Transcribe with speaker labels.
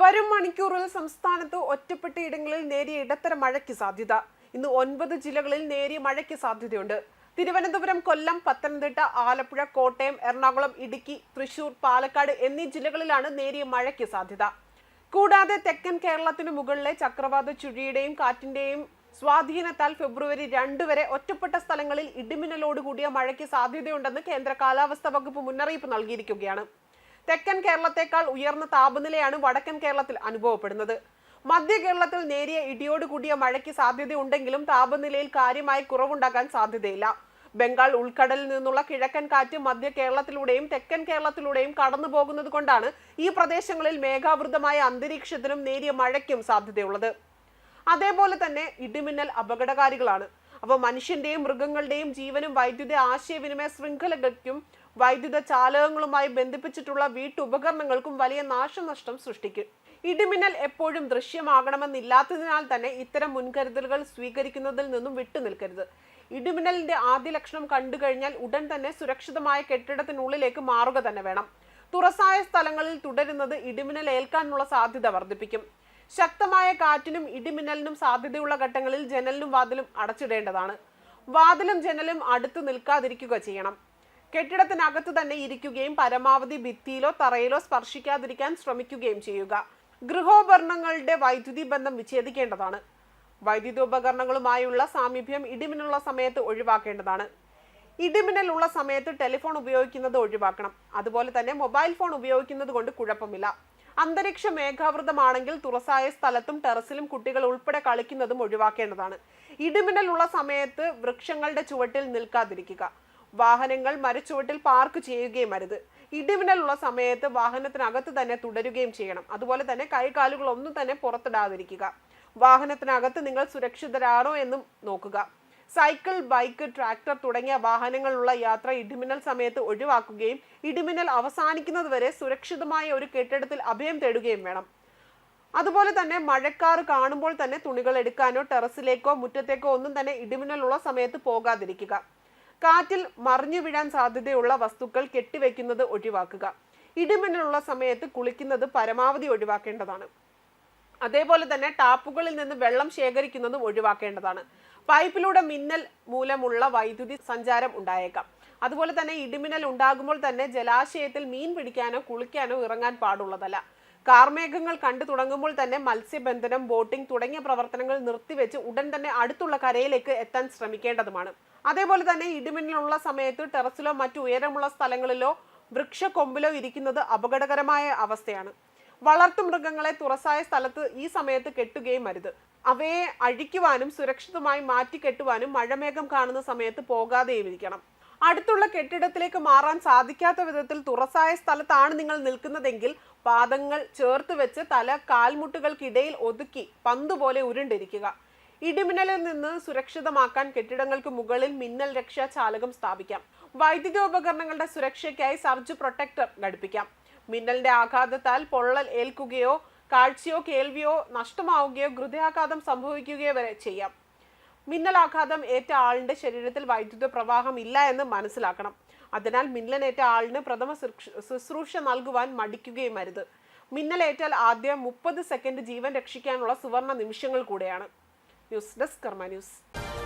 Speaker 1: വരും മണിക്കൂറിൽ സംസ്ഥാനത്ത് ഒറ്റപ്പെട്ട ഇടങ്ങളിൽ നേരിയ ഇടത്തരം മഴയ്ക്ക് സാധ്യത ഇന്ന് ഒൻപത് ജില്ലകളിൽ നേരിയ മഴയ്ക്ക് സാധ്യതയുണ്ട് തിരുവനന്തപുരം കൊല്ലം പത്തനംതിട്ട ആലപ്പുഴ കോട്ടയം എറണാകുളം ഇടുക്കി തൃശൂർ പാലക്കാട് എന്നീ ജില്ലകളിലാണ് നേരിയ മഴയ്ക്ക് സാധ്യത കൂടാതെ തെക്കൻ കേരളത്തിനു മുകളിലെ ചക്രവാത ചുഴിയുടെയും കാറ്റിന്റെയും സ്വാധീനത്താൽ ഫെബ്രുവരി രണ്ട് വരെ ഒറ്റപ്പെട്ട സ്ഥലങ്ങളിൽ ഇടിമിന്നലോടുകൂടിയ മഴയ്ക്ക് സാധ്യതയുണ്ടെന്ന് കേന്ദ്ര കാലാവസ്ഥാ വകുപ്പ് മുന്നറിയിപ്പ് നൽകിയിരിക്കുകയാണ് തെക്കൻ കേരളത്തെക്കാൾ ഉയർന്ന താപനിലയാണ് വടക്കൻ കേരളത്തിൽ അനുഭവപ്പെടുന്നത് മധ്യ കേരളത്തിൽ നേരിയ ഇടിയോട് കൂടിയ മഴയ്ക്ക് സാധ്യതയുണ്ടെങ്കിലും താപനിലയിൽ കാര്യമായ കുറവുണ്ടാകാൻ സാധ്യതയില്ല ബംഗാൾ ഉൾക്കടലിൽ നിന്നുള്ള കിഴക്കൻ കാറ്റ് മധ്യ കേരളത്തിലൂടെയും തെക്കൻ കേരളത്തിലൂടെയും കടന്നു പോകുന്നത് കൊണ്ടാണ് ഈ പ്രദേശങ്ങളിൽ മേഘാവൃതമായ അന്തരീക്ഷത്തിനും നേരിയ മഴയ്ക്കും സാധ്യതയുള്ളത് അതേപോലെ തന്നെ ഇടിമിന്നൽ അപകടകാരികളാണ് അവ മനുഷ്യന്റെയും മൃഗങ്ങളുടെയും ജീവനും വൈദ്യുതി ആശയവിനിമയ ശൃംഖലകൾക്കും വൈദ്യുത ചാലകങ്ങളുമായി ബന്ധിപ്പിച്ചിട്ടുള്ള വീട്ടുപകരണങ്ങൾക്കും വലിയ നാശനഷ്ടം സൃഷ്ടിക്കും ഇടിമിന്നൽ എപ്പോഴും ദൃശ്യമാകണമെന്നില്ലാത്തതിനാൽ തന്നെ ഇത്തരം മുൻകരുതലുകൾ സ്വീകരിക്കുന്നതിൽ നിന്നും വിട്ടുനിൽക്കരുത് ഇടിമിന്നലിന്റെ ആദ്യ ലക്ഷണം കണ്ടു കഴിഞ്ഞാൽ ഉടൻ തന്നെ സുരക്ഷിതമായ കെട്ടിടത്തിനുള്ളിലേക്ക് മാറുക തന്നെ വേണം തുറസായ സ്ഥലങ്ങളിൽ തുടരുന്നത് ഇടിമിന്നൽ ഏൽക്കാനുള്ള സാധ്യത വർദ്ധിപ്പിക്കും ശക്തമായ കാറ്റിനും ഇടിമിന്നലിനും സാധ്യതയുള്ള ഘട്ടങ്ങളിൽ ജനലിനും വാതിലും അടച്ചിടേണ്ടതാണ് വാതിലും ജനലും അടുത്ത് നിൽക്കാതിരിക്കുക ചെയ്യണം കെട്ടിടത്തിനകത്ത് തന്നെ ഇരിക്കുകയും പരമാവധി ഭിത്തിയിലോ തറയിലോ സ്പർശിക്കാതിരിക്കാൻ ശ്രമിക്കുകയും ചെയ്യുക ഗൃഹോപകരണങ്ങളുടെ വൈദ്യുതി ബന്ധം വിച്ഛേദിക്കേണ്ടതാണ് വൈദ്യുതി ഉപകരണങ്ങളുമായുള്ള സാമീപ്യം ഇടിമിന്നലുള്ള സമയത്ത് ഒഴിവാക്കേണ്ടതാണ് ഇടിമിന്നൽ ഉള്ള സമയത്ത് ടെലിഫോൺ ഉപയോഗിക്കുന്നത് ഒഴിവാക്കണം അതുപോലെ തന്നെ മൊബൈൽ ഫോൺ ഉപയോഗിക്കുന്നത് കൊണ്ട് കുഴപ്പമില്ല അന്തരീക്ഷ മേഘാവൃതമാണെങ്കിൽ തുറസായ സ്ഥലത്തും ടെറസിലും കുട്ടികൾ ഉൾപ്പെടെ കളിക്കുന്നതും ഒഴിവാക്കേണ്ടതാണ് ഇടിമിന്നൽ ഉള്ള സമയത്ത് വൃക്ഷങ്ങളുടെ ചുവട്ടിൽ നിൽക്കാതിരിക്കുക വാഹനങ്ങൾ മരച്ചുവട്ടിൽ പാർക്ക് ചെയ്യുകയും അരുത് ഇടിമിന്നലുള്ള സമയത്ത് വാഹനത്തിനകത്ത് തന്നെ തുടരുകയും ചെയ്യണം അതുപോലെ തന്നെ കൈകാലുകൾ ഒന്നും തന്നെ പുറത്തിടാതിരിക്കുക വാഹനത്തിനകത്ത് നിങ്ങൾ സുരക്ഷിതരാണോ എന്നും നോക്കുക സൈക്കിൾ ബൈക്ക് ട്രാക്ടർ തുടങ്ങിയ വാഹനങ്ങളുള്ള യാത്ര ഇടിമിന്നൽ സമയത്ത് ഒഴിവാക്കുകയും ഇടിമിന്നൽ അവസാനിക്കുന്നത് വരെ സുരക്ഷിതമായ ഒരു കെട്ടിടത്തിൽ അഭയം തേടുകയും വേണം അതുപോലെ തന്നെ മഴക്കാർ കാണുമ്പോൾ തന്നെ തുണികൾ എടുക്കാനോ ടെറസിലേക്കോ മുറ്റത്തേക്കോ ഒന്നും തന്നെ ഇടിമിന്നലുള്ള സമയത്ത് പോകാതിരിക്കുക കാറ്റിൽ മറിഞ്ഞു വീഴാൻ സാധ്യതയുള്ള വസ്തുക്കൾ കെട്ടിവെക്കുന്നത് ഒഴിവാക്കുക ഇടിമിന്നലുള്ള സമയത്ത് കുളിക്കുന്നത് പരമാവധി ഒഴിവാക്കേണ്ടതാണ് അതേപോലെ തന്നെ ടാപ്പുകളിൽ നിന്ന് വെള്ളം ശേഖരിക്കുന്നത് ഒഴിവാക്കേണ്ടതാണ് പൈപ്പിലൂടെ മിന്നൽ മൂലമുള്ള വൈദ്യുതി സഞ്ചാരം ഉണ്ടായേക്കാം അതുപോലെ തന്നെ ഇടിമിന്നൽ ഉണ്ടാകുമ്പോൾ തന്നെ ജലാശയത്തിൽ മീൻ പിടിക്കാനോ കുളിക്കാനോ ഇറങ്ങാൻ പാടുള്ളതല്ല കാർമേഘങ്ങൾ കണ്ടു തുടങ്ങുമ്പോൾ തന്നെ മത്സ്യബന്ധനം ബോട്ടിംഗ് തുടങ്ങിയ പ്രവർത്തനങ്ങൾ നിർത്തിവെച്ച് ഉടൻ തന്നെ അടുത്തുള്ള കരയിലേക്ക് എത്താൻ ശ്രമിക്കേണ്ടതുമാണ് അതേപോലെ തന്നെ ഇടിമിന്നലുള്ള സമയത്ത് ടെറസിലോ മറ്റു ഉയരമുള്ള സ്ഥലങ്ങളിലോ വൃക്ഷക്കൊമ്പിലോ ഇരിക്കുന്നത് അപകടകരമായ അവസ്ഥയാണ് വളർത്തു മൃഗങ്ങളെ തുറസായ സ്ഥലത്ത് ഈ സമയത്ത് കെട്ടുകയും അരുത് അവയെ അഴിക്കുവാനും സുരക്ഷിതമായി മാറ്റിക്കെട്ടുവാനും മഴമേഘം കാണുന്ന സമയത്ത് പോകാതെയും ഇരിക്കണം അടുത്തുള്ള കെട്ടിടത്തിലേക്ക് മാറാൻ സാധിക്കാത്ത വിധത്തിൽ തുറസായ സ്ഥലത്താണ് നിങ്ങൾ നിൽക്കുന്നതെങ്കിൽ പാദങ്ങൾ ചേർത്ത് വെച്ച് തല കാൽമുട്ടുകൾക്കിടയിൽ ഒതുക്കി പന്തുപോലെ ഉരുണ്ടിരിക്കുക ഇടിമിന്നലിൽ നിന്ന് സുരക്ഷിതമാക്കാൻ കെട്ടിടങ്ങൾക്ക് മുകളിൽ മിന്നൽ രക്ഷാ ചാലകം സ്ഥാപിക്കാം വൈദ്യുതോപകരണങ്ങളുടെ സുരക്ഷയ്ക്കായി സർജ് പ്രൊട്ടക്ടർ ഘടിപ്പിക്കാം മിന്നലിന്റെ ആഘാതത്താൽ പൊള്ളൽ ഏൽക്കുകയോ കാഴ്ചയോ കേൾവിയോ നഷ്ടമാവുകയോ ഹൃദയാഘാതം സംഭവിക്കുകയോ വരെ ചെയ്യാം മിന്നലാഘാതം ഏറ്റ ആളിന്റെ ശരീരത്തിൽ വൈദ്യുത പ്രവാഹം ഇല്ല എന്ന് മനസ്സിലാക്കണം അതിനാൽ മിന്നലേറ്റ ആളിന് പ്രഥമ ശുശ്രൂഷ നൽകുവാൻ മടിക്കുകയും അരുത് മിന്നലേറ്റാൽ ആദ്യം മുപ്പത് സെക്കൻഡ് ജീവൻ രക്ഷിക്കാനുള്ള സുവർണ നിമിഷങ്ങൾ കൂടെയാണ് ന്യൂസ് ഡെസ്ക് കർമ്മ ന്യൂസ്